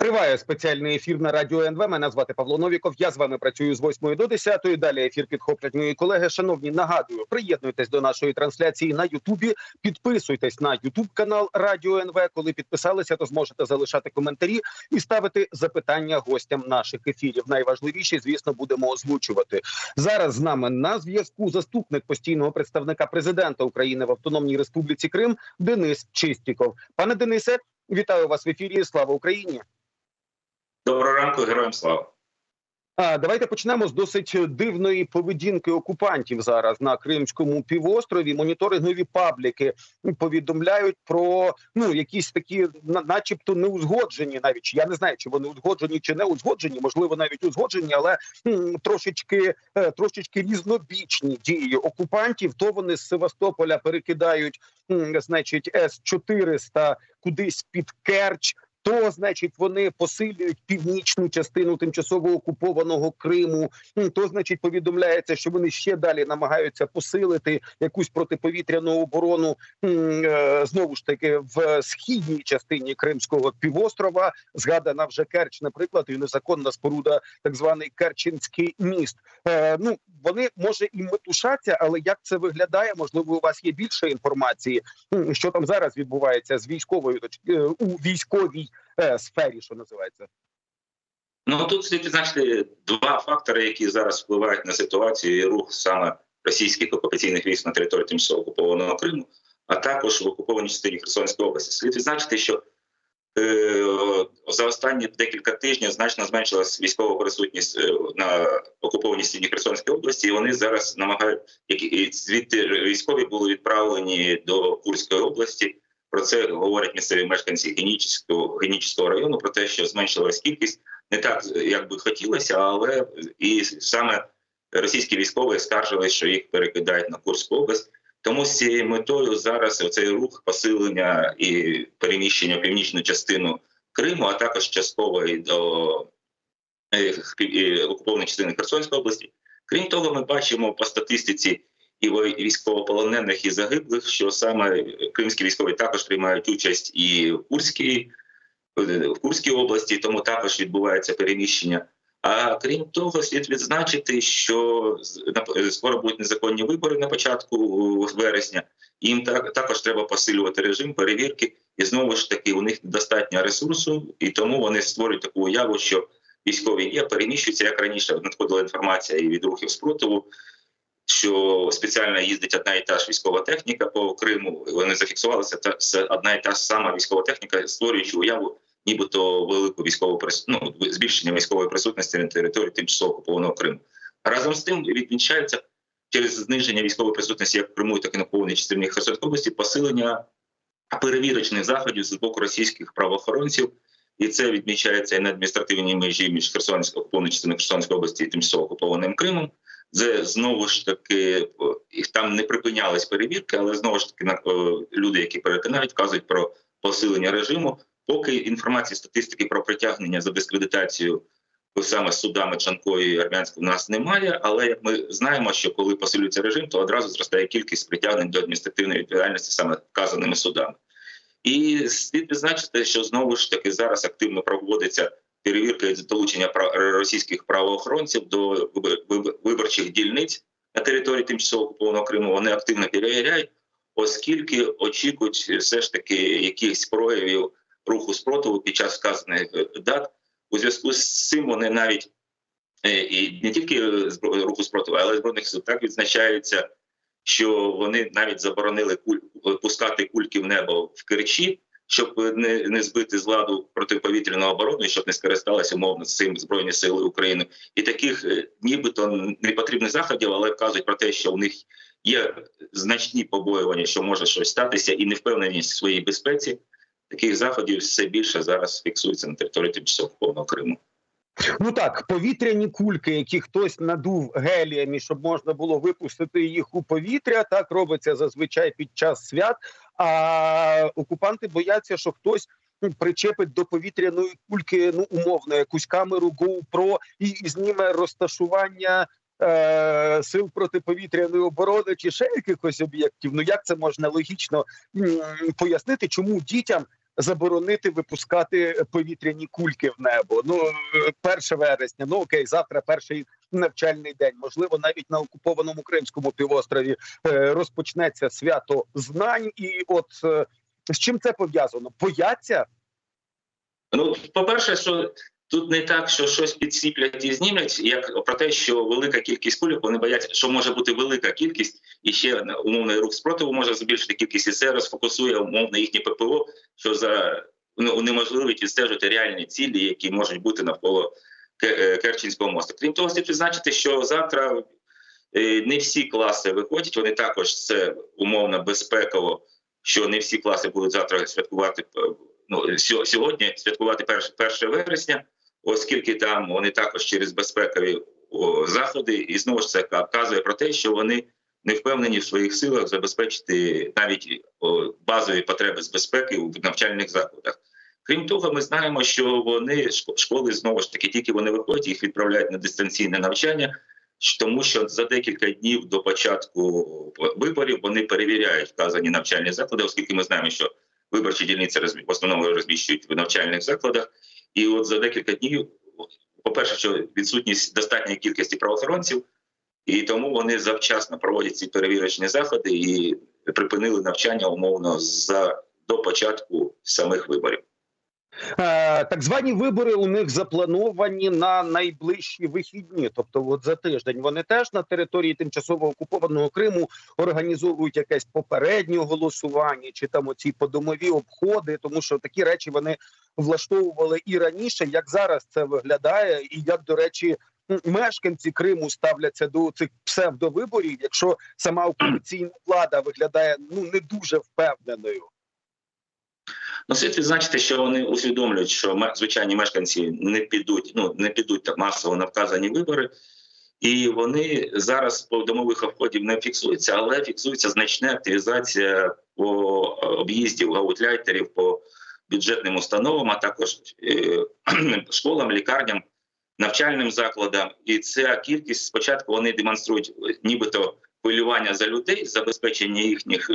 Триває спеціальний ефір на радіо НВ. Мене звати Павло Новіков. Я з вами працюю з 8 до 10. Далі ефір підхоплять мої колеги. Шановні, нагадую, приєднуйтесь до нашої трансляції на Ютубі. Підписуйтесь на Ютуб канал Радіо НВ. Коли підписалися, то зможете залишати коментарі і ставити запитання гостям наших ефірів. Найважливіші, звісно, будемо озвучувати зараз. З нами на зв'язку заступник постійного представника президента України в Автономній Республіці Крим Денис Чистіков. Пане Денисе, вітаю вас в ефірі. Слава Україні. Доброго ранку, героям слава. Давайте почнемо з досить дивної поведінки окупантів зараз на Кримському півострові. Моніторингові пабліки повідомляють про ну якісь такі, на- начебто, неузгоджені, навіть я не знаю, чи вони узгоджені чи не узгоджені, можливо, навіть узгоджені, але м, трошечки е, трошечки різнобічні дії окупантів. То вони з Севастополя перекидають, м, значить, С 400 кудись під Керч. То, значить, вони посилюють північну частину тимчасово окупованого Криму. То, значить, повідомляється, що вони ще далі намагаються посилити якусь протиповітряну оборону е, знову ж таки в східній частині Кримського півострова. Згадана вже Керч, наприклад, і незаконна споруда, так званий Керченський міст. Е, ну вони може і метушаться, але як це виглядає? Можливо, у вас є більше інформації, що там зараз відбувається з військовою е, у військовій сфері, що називається. Ну тут слід відзначити два фактори, які зараз впливають на ситуацію і рух саме російських окупаційних військ на території тимчасово окупованого Криму, а також в окупованій частині Херсонської області. Слід відзначити, що е, за останні декілька тижнів значно зменшилась військова присутність е, на окупованій стіні Херсонської області. і Вони зараз намагають які звідти військові були відправлені до Курської області. Про це говорять місцеві мешканці Генічського, Генічського району про те, що зменшилась кількість не так, як би хотілося, але і саме російські військові скаржили, що їх перекидають на Курську область. Тому з цією метою зараз оцей рух посилення і переміщення в північну частину Криму, а також частково і до е, окупованої частини Херсонської області. Крім того, ми бачимо по статистиці і військовополонених і загиблих, що саме кримські військові також приймають участь і в Курській в Курській області, тому також відбувається переміщення. А крім того, слід відзначити, що скоро будуть незаконні вибори на початку вересня. Їм так також треба посилювати режим перевірки, і знову ж таки у них недостатньо ресурсу, і тому вони створюють таку уяву, що військові є, переміщуються як раніше. Надходила інформація і від рухів спротиву, що спеціально їздить одна і та ж військова техніка по Криму. Вони зафіксувалися та одна і та ж сама військова техніка, створюючи уяву, нібито велику військову ну, збільшення військової присутності на території тимчасово окупованого Криму. Разом з тим відмічається через зниження військової присутності як в Криму, так і на окупованій частині Херсонської області посилення перевірочних заходів з боку російських правоохоронців. І це відмічається і на адміністративній межі між Херсонською окупованою частиною Херсонської області і тимчасово окупованим Кримом. Це знову ж таки їх там не припинялись перевірки, але знову ж таки на- люди, які перетинають, вказують про посилення режиму. Поки інформації статистики про притягнення за дискредитацію саме судами Чанкої і Армянського нас немає. Але як ми знаємо, що коли посилюється режим, то одразу зростає кількість притягнень до адміністративної відповідальності саме вказаними судами. І слід відзначити, що знову ж таки зараз активно проводиться долучення пра- російських правоохоронців до вибор- вибор- виборчих дільниць на території тимчасово окупованого Криму. Вони активно перевіряють, оскільки очікують все ж таки якихось проявів руху спротиву під час вказаних е, дат. У зв'язку з цим вони навіть е, і не тільки е, руху спротиву, але й збройних сил так відзначається, що вони навіть заборонили куль пускати кульки в небо в Керчі, щоб не, не збити з ладу протиповітряну оборону, і щоб не скористалися умовно цим збройні сили України. І таких е, нібито не потрібних заходів, але вказують про те, що у них є значні побоювання, що може щось статися, і невпевненість в своїй безпеці. Таких заходів все більше зараз фіксується на території тимчасово окупованого Криму. Ну так, повітряні кульки, які хтось надув геліями, щоб можна було випустити їх у повітря. Так робиться зазвичай під час свят. А окупанти бояться, що хтось ну, причепить до повітряної кульки, ну умовно, якусь камеру GoPro і, і зніме розташування е, сил протиповітряної оборони чи ще якихось об'єктів. Ну як це можна логічно м, пояснити, чому дітям заборонити випускати повітряні кульки в небо? Ну перше 1 вересня, ну окей, завтра перший навчальний день. Можливо, навіть на окупованому Кримському півострові е, розпочнеться свято знань, і от е, з чим це пов'язано? Бояться Ну, по-перше, що тут не так, що щось підсіплять і знімлять, як про те, що велика кількість кульок, вони бояться, що може бути велика кількість, і ще умовний рух спротиву може збільшити кількість, і це розфокусує умовно їхнє ППО, що за ну, унеможливить відстежувати реальні цілі, які можуть бути навколо е, Керченського мосту. Крім того, слід відзначити, що завтра е, не всі класи виходять, вони також це умовно безпеково, що не всі класи будуть завтра святкувати е, ну, сьо- сьогодні святкувати 1, 1 вересня, оскільки там вони також через безпекові заходи, і знову ж це вказує про те, що вони не впевнені в своїх силах забезпечити навіть базові потреби з безпеки у навчальних закладах. Крім того, ми знаємо, що вони школи знову ж таки тільки вони виходять, їх відправляють на дистанційне навчання, тому що за декілька днів до початку виборів вони перевіряють вказані навчальні заклади, оскільки ми знаємо, що виборчі дільниці в основному розміщують в навчальних закладах. І от за декілька днів, по-перше, що відсутність достатньої кількості правоохоронців, і тому вони завчасно проводять ці перевірочні заходи і припинили навчання умовно за до початку самих виборів. Е, Так звані вибори у них заплановані на найближчі вихідні, тобто, от за тиждень вони теж на території тимчасово окупованого Криму організовують якесь попереднє голосування, чи там оці подомові обходи, тому що такі речі вони влаштовували і раніше. Як зараз це виглядає, і як до речі. Мешканці Криму ставляться до цих псевдовиборів, якщо сама окупаційна влада виглядає ну не дуже впевненою. Ну, слід відзначити, що вони усвідомлюють, що звичайні мешканці не підуть, ну не підуть так масово на вказані вибори, і вони зараз по домових обходів не фіксуються, але фіксується значна активізація по е, об'їздів аутляйтерів по бюджетним установам, а також е, школам, лікарням, навчальним закладам. І ця кількість спочатку вони демонструють е, нібито хвилювання за людей, забезпечення їхніх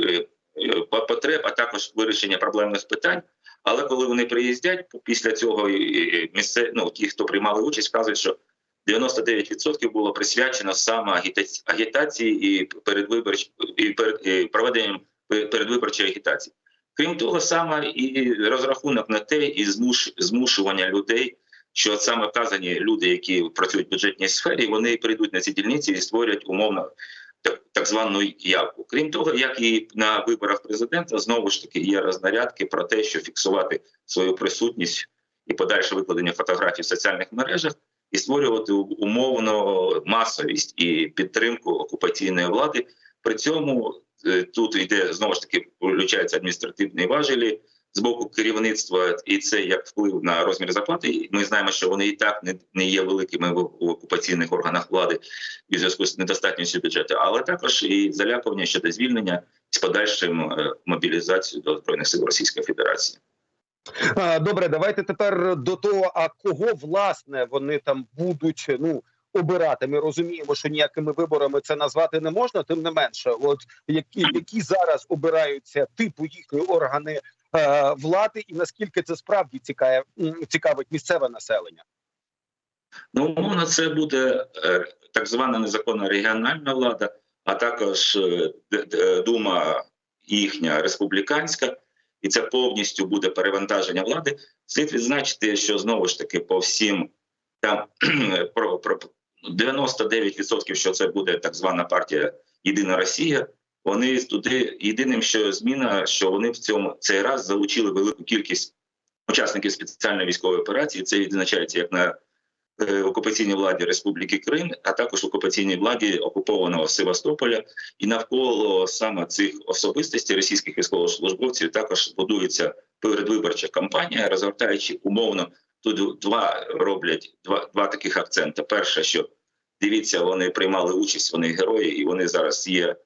потреб, а також вирішення проблемних питань. Але коли вони приїздять після цього, і місце, ну, ті, хто приймали участь, вказують, що 99% було присвячено саме агіта- агітації і передвиборч і перед проведенням передвиборчої агітації. Крім того, саме і розрахунок на те, і змуш, змушування людей, що саме вказані люди, які працюють в бюджетній сфері, вони прийдуть на ці дільниці і створять умовно так, звану явку. Крім того, як і на виборах президента, знову ж таки є рознарядки про те, що фіксувати свою присутність і подальше викладення фотографій в соціальних мережах, і створювати умовно масовість і підтримку окупаційної влади. При цьому е, тут йде знову ж таки включаються адміністративні важелі з боку керівництва, і це як вплив на розмір зарплати. Ми знаємо, що вони і так не, не є великими в окупаційних органах влади і зв'язку з недостатністю бюджету, але також і залякування щодо звільнення з подальшим е, мобілізацією до збройних сил Російської Федерації. Добре, давайте тепер до того, а кого власне вони там будуть ну обирати. Ми розуміємо, що ніякими виборами це назвати не можна. Тим не менше, от які, які зараз обираються типу їхні органи влади, і наскільки це справді цікаве м, цікавить місцеве населення. Ну, умовно, це буде е, так звана незаконна регіональна влада, а також е, дума їхня республіканська, і це повністю буде перевантаження влади. Слід відзначити, що знову ж таки по всім там про 99% що це буде так звана партія Єдина Росія. Вони туди єдиним, що зміна, що вони в цьому цей раз залучили велику кількість учасників спеціальної військової операції. Це відзначається як на е, окупаційній владі Республіки Крим, а також окупаційній владі окупованого Севастополя. І навколо саме цих особистостей російських військовослужбовців також будується передвиборча кампанія, розгортаючи умовно тут два роблять два, два таких акценти. Перше, що дивіться, вони приймали участь, вони герої, і вони зараз є.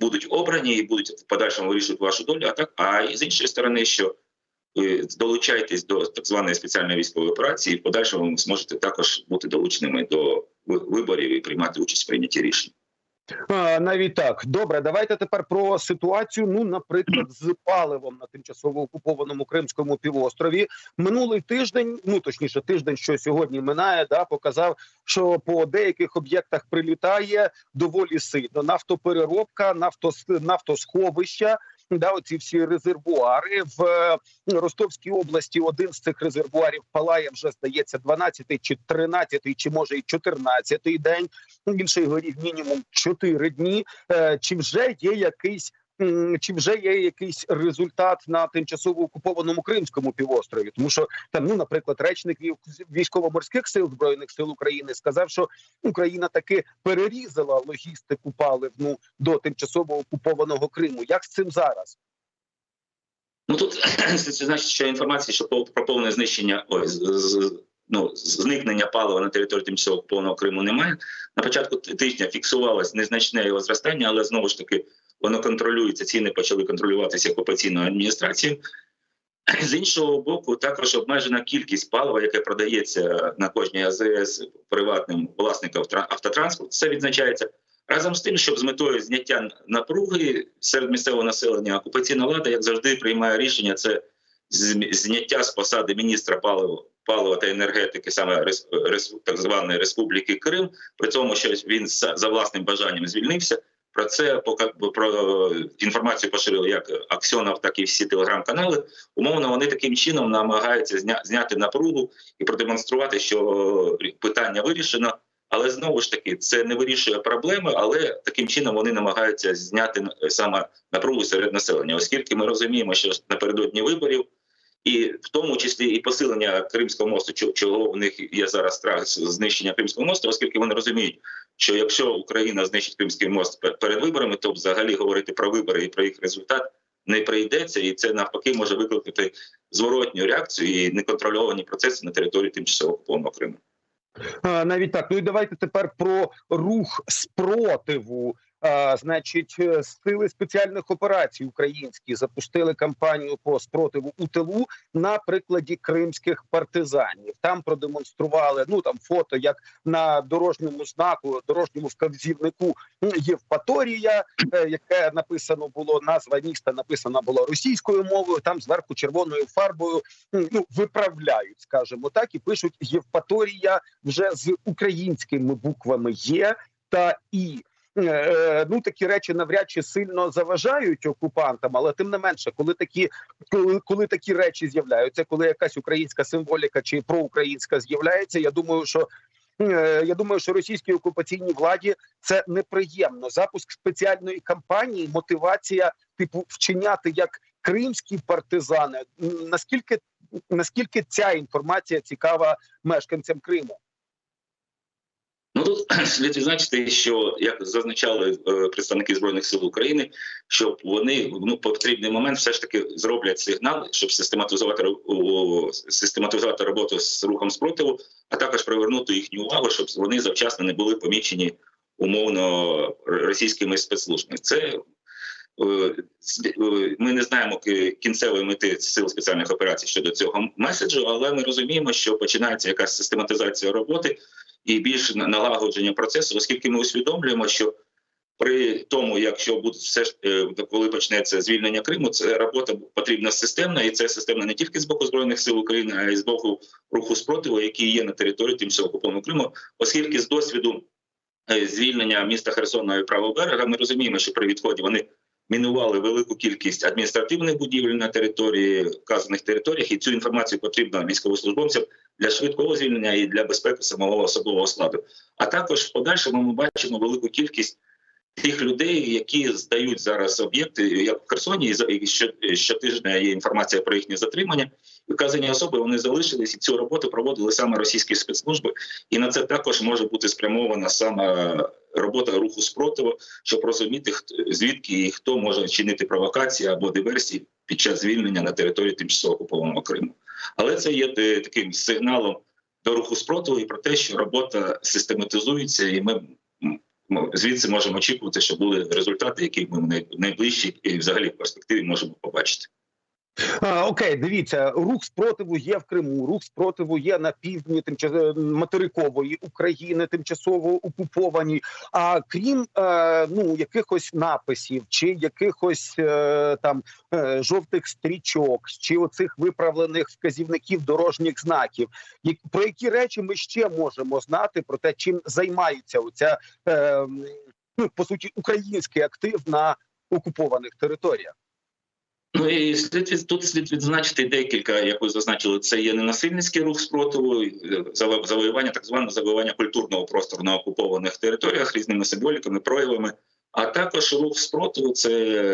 Будуть обрані і будуть в подальшому вирішувати вашу долю. А так, а з іншої сторони, що ви долучайтесь до так званої спеціальної військової операції, і в подальшому ви зможете також бути долученими до виборів і приймати участь в прийнятті рішень. Навіть так. Добре, давайте тепер про ситуацію. Ну, наприклад, з паливом на тимчасово окупованому Кримському півострові. Минулий тиждень, ну точніше, тиждень, що сьогодні минає, да, показав, що по деяких об'єктах прилітає доволі сильно. Нафтопереробка, нафтос, нафтосховища. Да, оці всі резервуари в е, Ростовській області. Один з цих резервуарів палає вже здається 12 чи 13, чи може і 14 день. Інший горів мінімум 4 дні. Е, Чи вже є якийсь чи вже є якийсь результат на тимчасово окупованому Кримському півострові? Тому що там, ну, наприклад, речник військово-морських сил збройних сил України сказав, що Україна таки перерізала логістику паливну до тимчасово окупованого Криму. Як з цим зараз? Ну тут це значить, що інформація, що про повне знищення ой, з, з, ну, зникнення палива на території тимчасово окупованого Криму немає. На початку тижня фіксувалось незначне його зростання, але знову ж таки воно контролюється. Ціни почали контролюватися окупаційною адміністрацією. З іншого боку, також обмежена кількість палива, яке продається на кожній АЗС приватним власникам тра- автотранспорту. Це відзначається разом з тим, щоб з метою зняття напруги серед місцевого населення окупаційна влада, як завжди, приймає рішення це зняття з посади міністра палива, палива та енергетики, саме так званої Республіки Крим, при тому, що він за власним бажанням звільнився. Про це про інформацію поширили як Аксьонов, так і всі телеграм-канали. Умовно, вони таким чином намагаються зня, зняти напругу і продемонструвати, що питання вирішено. Але знову ж таки, це не вирішує проблеми, але таким чином вони намагаються зняти е, саме напругу серед населення, оскільки ми розуміємо, що напередодні виборів, і в тому числі і посилення Кримського мосту, чо- чого в них є зараз страх знищення Кримського мосту, оскільки вони розуміють, що якщо Україна знищить Кримський мост перед виборами, то взагалі говорити про вибори і про їх результат не прийдеться, і це навпаки може викликати зворотню реакцію і неконтрольовані процеси на території тимчасово окупованого Криму. Навіть так. Ну і давайте тепер про рух спротиву. Значить, е, сили спеціальних операцій українські запустили кампанію по спротиву у тилу на прикладі кримських партизанів. Там продемонстрували ну там фото, як на дорожньому знаку, дорожньому вказівнику Євпаторія, е, яке написано було назва міста, написана була російською мовою. Там зверху червоною фарбою ну виправляють, скажімо так, і пишуть Євпаторія вже з українськими буквами Є та І. Е, Ну такі речі навряд чи сильно заважають окупантам, але тим не менше, коли такі коли, коли такі речі з'являються, коли якась українська символіка чи проукраїнська з'являється, я думаю, що е, я думаю, що російській окупаційній владі це неприємно. Запуск спеціальної кампанії, мотивація, типу, вчиняти як кримські партизани. Наскільки наскільки ця інформація цікава мешканцям Криму? Ну тут слід відзначити, що як зазначали е, представники збройних сил України, що вони ну потрібний момент все ж таки зроблять сигнал, щоб систематизувати систематизувати роботу з рухом спротиву, а також привернути їхню увагу, щоб вони завчасно не були помічені умовно російськими спецслужбами. Це е, е, ми не знаємо кінцевої мети сил спеціальних операцій щодо цього меседжу, але ми розуміємо, що починається якась систематизація роботи і більше налагодження процесу, оскільки ми усвідомлюємо, що при тому, якщо буде все ж е, коли почнеться звільнення Криму, це робота потрібна системна, і це системна не тільки з боку збройних сил України, а й з боку руху спротиву, який є на території тимчасово окупованого Криму, оскільки з досвіду е, звільнення міста Херсона і правого берега, ми розуміємо, що при відході вони мінували велику кількість адміністративних будівель на території вказаних територіях, і цю інформацію потрібно військовослужбовцям для швидкого звільнення і для безпеки самого особового складу. А також в подальшому ми бачимо велику кількість тих людей, які здають зараз об'єкти, як в Херсоні, і що- щотижня є інформація про їхнє затримання. Вказані особи вони залишились і цю роботу проводили саме російські спецслужби, і на це також може бути спрямована саме робота руху спротиву, щоб розуміти, звідки і хто може чинити провокації або диверсії під час звільнення на території тимчасово окупованого Криму. Але це є е, таким сигналом до руху спротиву і про те, що робота систематизується, і ми звідси можемо очікувати, що були результати, які ми в най- найближчій і взагалі в перспективі можемо побачити. Окей, дивіться, рух спротиву є в Криму, рух спротиву є на півдні тимча- материкової України, тимчасово окупованій. А крім е, ну якихось написів чи якихось е, там е, жовтих стрічок, чи оцих виправлених вказівників дорожніх знаків, як, про які речі ми ще можемо знати про те, чим займається оця е, ну по суті український актив на окупованих територіях. Ну і слід від- тут слід відзначити декілька, як ви зазначили, це є ненасильницький рух спротиву, е, завоювання, так зване завоювання культурного простору на окупованих територіях різними символіками, проявами. А також рух спротиву це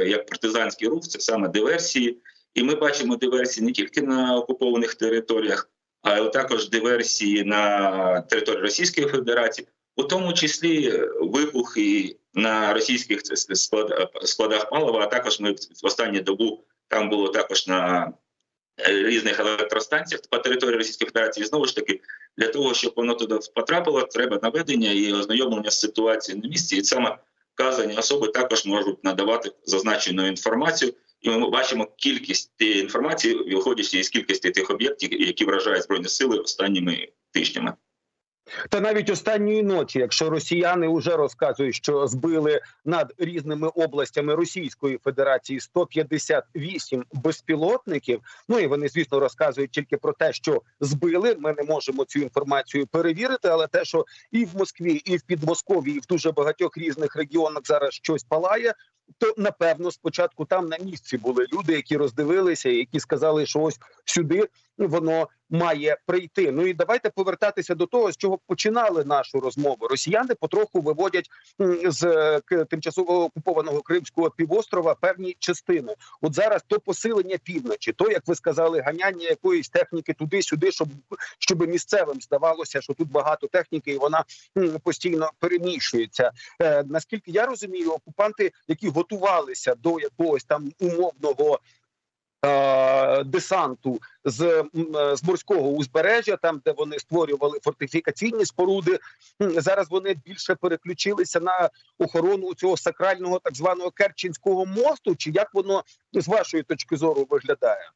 як партизанський рух, це саме диверсії. І ми бачимо диверсії не тільки на окупованих територіях, а також диверсії на території Російської Федерації, у тому числі вибухи на російських склад- складах палива. А також ми в останню добу там було також на е, різних електростанціях по території Російської Федерації. Знову ж таки, для того, щоб воно туди потрапило, треба наведення і ознайомлення з ситуацією на місці. І саме вказані особи також можуть надавати зазначену інформацію. І ми бачимо кількість тієї інформації, виходячи із кількості тих об'єктів, які вражають збройні сили останніми тижнями. Та навіть останньої ночі, якщо росіяни вже розказують, що збили над різними областями Російської Федерації 158 безпілотників. Ну і вони, звісно, розказують тільки про те, що збили. Ми не можемо цю інформацію перевірити, але те, що і в Москві, і в Підмосков'ї, і в дуже багатьох різних регіонах зараз щось палає. То напевно спочатку там на місці були люди, які роздивилися, які сказали, що ось сюди воно має прийти. Ну і давайте повертатися до того, з чого починали нашу розмову. Росіяни потроху виводять з е, тимчасово окупованого Кримського півострова певні частини. От зараз то посилення півночі, то як ви сказали, ганяння якоїсь техніки туди-сюди, щоб щоб місцевим здавалося, що тут багато техніки, і вона постійно переміщується. Е, наскільки я розумію, окупанти, які готувалися до якогось там умовного. е, Десанту з, е, з морського узбережжя, там де вони створювали фортифікаційні споруди. Зараз вони більше переключилися на охорону цього сакрального так званого Керченського мосту. Чи як воно з вашої точки зору виглядає?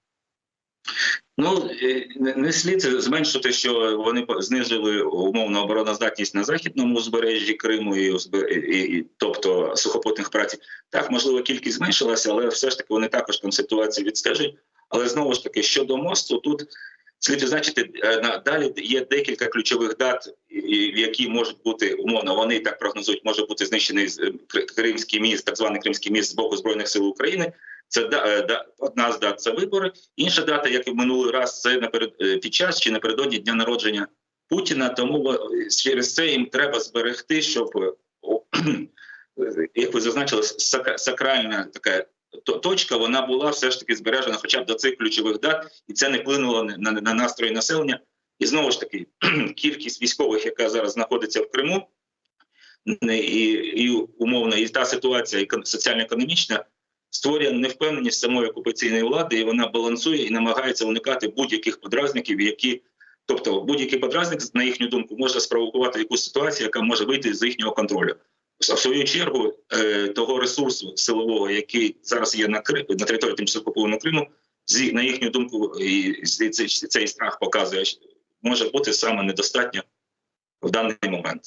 Ну е, не- слід зменшити, що вони знизили умовно обороноздатність на західному узбережжі Криму і, і, тобто сухопутних праців. Так, можливо, кількість зменшилася, але все ж таки вони також там ситуацію відстежують. Але знову ж таки, щодо мосту, тут слід відзначити е, далі є декілька ключових дат, які можуть бути умовно. Вони так прогнозують, може бути знищений е, Кри- Кримський міст, так званий Кримський міст з боку збройних сил України. Це да- е, одна з дат це вибори. Інша дата, як і в минулий раз, це наперед під час чи напередодні дня народження Путіна. Тому через це їм треба зберегти, щоб як ви зазначили, сакральна така точка вона була все ж таки збережена, хоча б до цих ключових дат, і це не вплинуло на, на, на настрої населення. І знову ж таки, кількість військових, яка зараз знаходиться в Криму, і, і умовно, і та ситуація соціально-економічна створює невпевненість самої окупаційної влади, і вона балансує і намагається уникати будь-яких подразників, які, тобто, будь-який подразник, на їхню думку, може спровокувати якусь ситуацію, яка може вийти з їхнього контролю. В свою чергу, е, того ресурсу силового, який зараз є на Кри... на території тимчасово окупованого Криму, на їхню думку, і цей страх показує, може бути саме недостатньо в даний момент.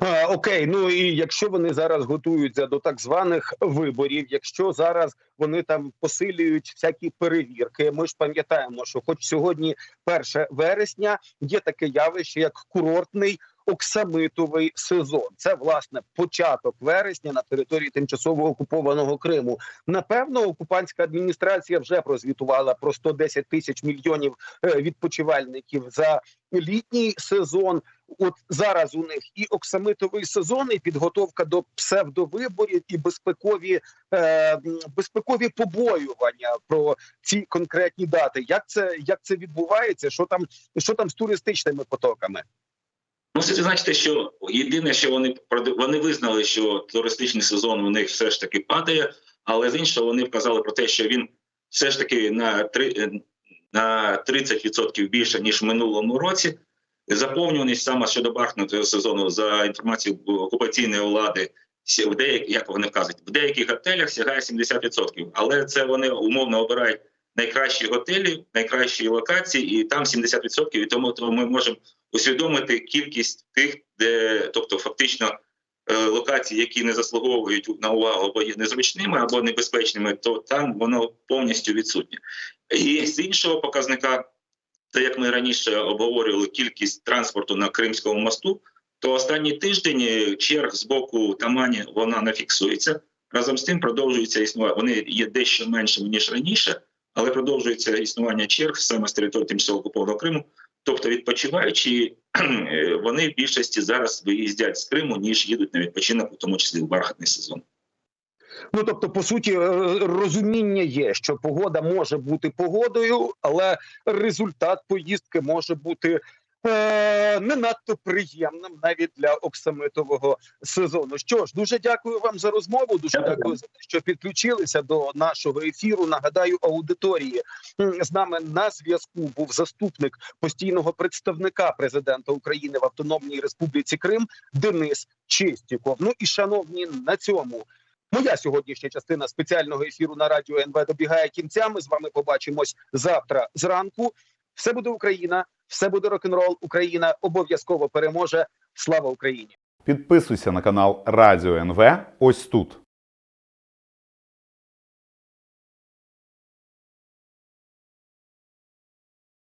А, окей, ну і якщо вони зараз готуються до так званих виборів, якщо зараз вони там посилюють всякі перевірки, ми ж пам'ятаємо, що хоч сьогодні 1 вересня є таке явище, як курортний оксамитовий сезон. Це власне початок вересня на території тимчасово окупованого Криму. Напевно, окупантська адміністрація вже прозвітувала про 110 тисяч мільйонів е, відпочивальників за літній сезон. От зараз у них і оксамитовий сезон, і підготовка до псевдовиборів, і безпекові е, безпекові побоювання про ці конкретні дати. Як це як це відбувається? Що там що там з туристичними потоками? Мусить значити, що єдине, що вони вони визнали, що туристичний сезон у них все ж таки падає, але з іншого вони вказали про те, що він все ж таки на три е, на 30% більше ніж в минулому році. Заповнюваність саме щодо бахнутого сезону за інформацією окупаційної влади. В деяких, як вони вказують, в деяких готелях сягає 70%. Але це вони умовно обирають найкращі готелі, найкращі локації, і там 70%, і тому, тому ми можемо усвідомити кількість тих, де, тобто фактично е, локації, які не заслуговують на увагу або є незручними, або небезпечними, то там воно повністю відсутнє. І з іншого показника, це як ми раніше обговорювали кількість транспорту на Кримському мосту, то останній тиждень черг з боку Тамані вона не фіксується. Разом з тим продовжується існування. Вони є дещо меншими ніж раніше, але продовжується існування черг саме з території тимчасово окупованого Криму. Тобто, відпочиваючи, е, вони в більшості зараз виїздять з Криму, ніж їдуть на відпочинок, у тому числі в бархатний сезон. Ну тобто, по суті, е, розуміння є, що погода може бути погодою, але результат поїздки може бути не надто приємним навіть для оксамитового сезону. Що ж, дуже дякую вам за розмову. Дуже Дякую. дякую за те, що підключилися до нашого ефіру. Нагадаю, аудиторії з нами на зв'язку був заступник постійного представника президента України в Автономній Республіці Крим Денис Чистіков. Ну і шановні на цьому. Моя сьогоднішня частина спеціального ефіру на радіо НВ добігає кінця. Ми з вами побачимось завтра зранку. Все буде Україна, все буде рок-н-рол. Україна обов'язково переможе. Слава Україні! Підписуйся на канал Радіо НВ ось тут.